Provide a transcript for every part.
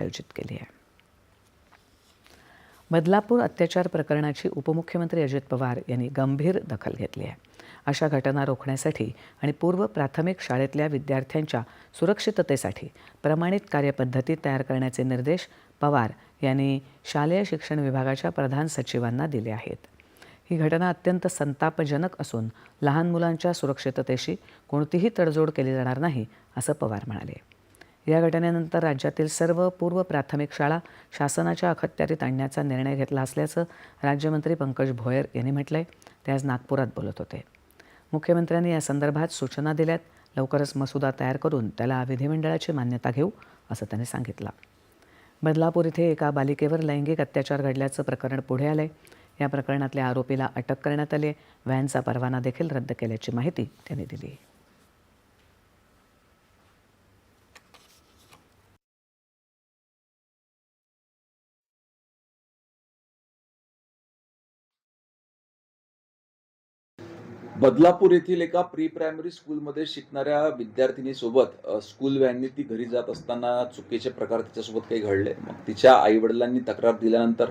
आयोजित केली आहे. बदलापूर अत्याचार प्रकरणाची उपमुख्यमंत्री अजित पवार यांनी गंभीर दखल घेतली आहे. अशा घटना रोखण्यासाठी आणि पूर्व प्राथमिक शाळेतल्या विद्यार्थ्यांच्या सुरक्षिततेसाठी प्रमाणित कार्यपद्धती तयार करण्याचे निर्देश पवार यांनी शालेय शिक्षण विभागाच्या प्रधान सचिवांना दिले आहेत. ही घटना अत्यंत संतापजनक असून लहान मुलांच्या सुरक्षिततेशी कोणतीही तडजोड केली जाणार नाही असं पवार म्हणाले. या घटनेनंतर राज्यातील सर्व पूर्व प्राथमिक शाळा शासनाच्या अखत्यारीत आणण्याचा निर्णय घेतला असल्याचं राज्यमंत्री पंकज भोयर यांनी म्हटलंय. ते आज नागपुरात बोलत होते. मुख्यमंत्र्यांनी या संदर्भात सूचना दिल्यात. लवकरच मसुदा तयार करून त्याला विधिमंडळाची मान्यता घेऊ असं त्यांनी सांगितलं. बदलापूर इथे एका बालिकेवर लैंगिक अत्याचार घडल्याचं प्रकरण पुढे आलंय. या प्रकरणातल्या आरोपीला अटक करण्यात आली व्हॅनचा परवाना देखील रद्द केल्याची माहिती त्यांनी दिली. बदलापूर येथील एका प्री प्रायमरी स्कूलमध्ये शिकणाऱ्या विद्यार्थिनीसोबत स्कूल व्हॅनने ती घरी जात असताना चुकीचे प्रकार तिच्यासोबत काही घडले. मग तिच्या आईवडिलांनी तक्रार दिल्यानंतर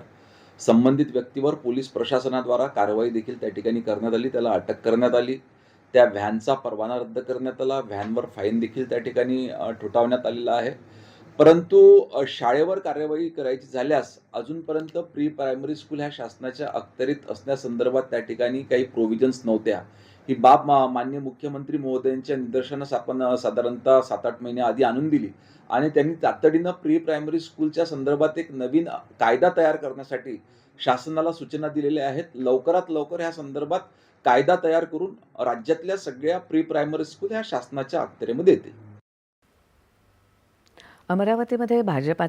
संबंधित व्यक्तीवर पोलीस प्रशासनाद्वारा कारवाई देखील त्या ठिकाणी करण्यात आली. त्याला अटक करण्यात आली. त्या व्हॅनचा परवाना रद्द करण्यात आला. व्हॅनवर फाईन देखील त्या ठिकाणी ठोठावण्यात आलेला आहे. परंतु शाळेवर कार्यवाही करायची झाल्यास अजूनपर्यंत प्री प्रायमरी स्कूल ह्या शासनाच्या अखत्यारीत असण्यासंदर्भात त्या ठिकाणी काही प्रोव्हिजन्स नव्हत्या. ही बाब मा- मान्य मुख्यमंत्री महोदयांच्या निदर्शनास आपण साधारणतः सात आठ महिने आधी आणून दिली. आणि त्यांनी तातडीनं प्री प्रायमरी स्कूलच्या संदर्भात एक नवीन कायदा तयार करण्यासाठी शासनाला सूचना दिलेल्या आहेत. लवकरात लवकर ह्या संदर्भात कायदा तयार करून राज्यातल्या सगळ्या प्री प्रायमरी स्कूल ह्या शासनाच्या अखत्यारीमध्ये येतील. अमरावतीमध्ये भाजपा